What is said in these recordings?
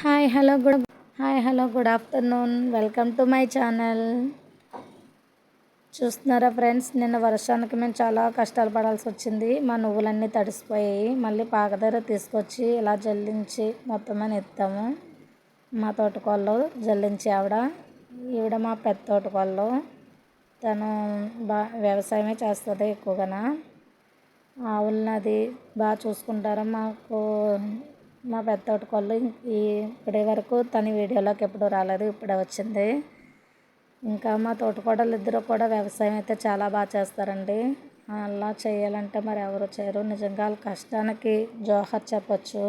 Hi hello good hi hello good afternoon. Welcome to my channel. చూస్తున్నారా friends నిన్న వర్షానికి మేము చాలా కష్టాలు పడాల్సి వచ్చింది. మా నువ్వులన్నీ తడిసిపోయాయి. మళ్ళీ పాకదర తీసుకొచ్చి ఇలా జల్లించి మొత్తం అని ఎత్తాము. మా తోటకోళ్ళు జల్లించి ఆవిడ ఈవిడ మా పెద్ద తోటకోళ్ళు. తను బా వ్యవసాయమే చేస్తుంది ఎక్కువగా ఆవులని అది బాగా చూసుకుంటారు మాకు? మా పెద్ద తోటకోళ్ళు ఈ ఇప్పటి వరకు తన వీడియోలోకి ఎప్పుడు రాలేదు ఇప్పుడే వచ్చింది. ఇంకా మా తోటకోడలు ఇద్దరు కూడా వ్యవసాయం అయితే చాలా బాగా చేస్తారండి. అలా చేయాలంటే మరి ఎవరు చేయరు. నిజంగా వాళ్ళ కష్టానికి జోహర్ చెప్పచ్చు.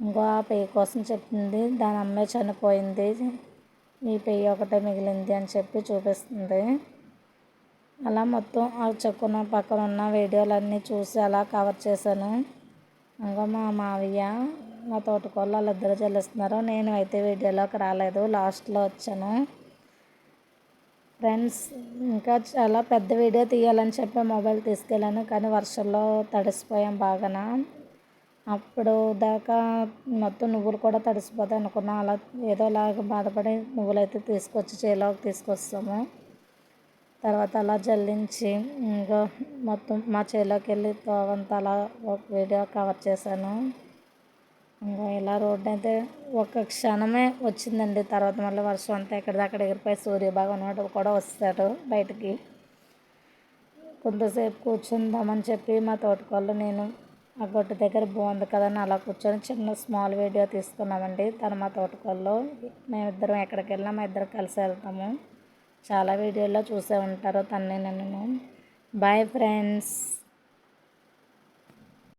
ఇంకో ఆ పెయ్యి కోసం చెప్తుంది దాని అమ్మే చనిపోయింది ఈ పెయ్యి ఒకటే మిగిలింది అని చెప్పి చూపిస్తుంది. అలా మొత్తం ఆ చెక్కున పక్కన ఉన్న వీడియోలన్నీ చూసి అలా కవర్ చేశాను. ఇంకా మా మావయ్య మా తోటకోళ్ళు వాళ్ళిద్దరు చెల్లిస్తున్నారు. నేను అయితే వీడియోలోకి రాలేదు. లాస్ట్లో వచ్చాను. ఫ్రెండ్స్ ఇంకా చాలా పెద్ద వీడియో తీయాలని చెప్పి మొబైల్ తీసుకెళ్ళాను కానీ వర్షంలో తడిసిపోయాం బాగాన. అప్పుడు దాకా మొత్తం నువ్వులు కూడా తడిసిపోతాయి అనుకున్నాం. అలా ఏదోలాగా బాధపడి నువ్వులు అయితే తీసుకొచ్చి చేలోకి తీసుకొస్తాము. తర్వాత అలా జల్లించి ఇంకా మొత్తం మా చేలోకి వెళ్ళి తోవంత అలా ఒక వీడియో కవర్ చేశాను. ఇంకా ఇలా రోడ్డు అయితే ఒక క్షణమే వచ్చిందండి. తర్వాత మళ్ళీ వర్షం అంతా ఎక్కడిదక్కడ ఎగిరిపోయి సూర్యభగవానుడు కూడా వస్తాడు బయటికి. కొంతసేపు కూర్చుందామని చెప్పి మా తోటకోళ్ళు నేను ఆ గొట్టు దగ్గర బాగుంది కదని అలా కూర్చొని చిన్న స్మాల్ వీడియో తీసుకున్నామండి. తను మా తోటకోళ్ళు మేమిద్దరం ఎక్కడికి వెళ్ళినా మా ఇద్దరు కలిసి వెళ్తాము. చాలా వీడియోలో చూసే ఉంటారు తన్నే నన్ను బాయ్ ఫ్రెండ్స్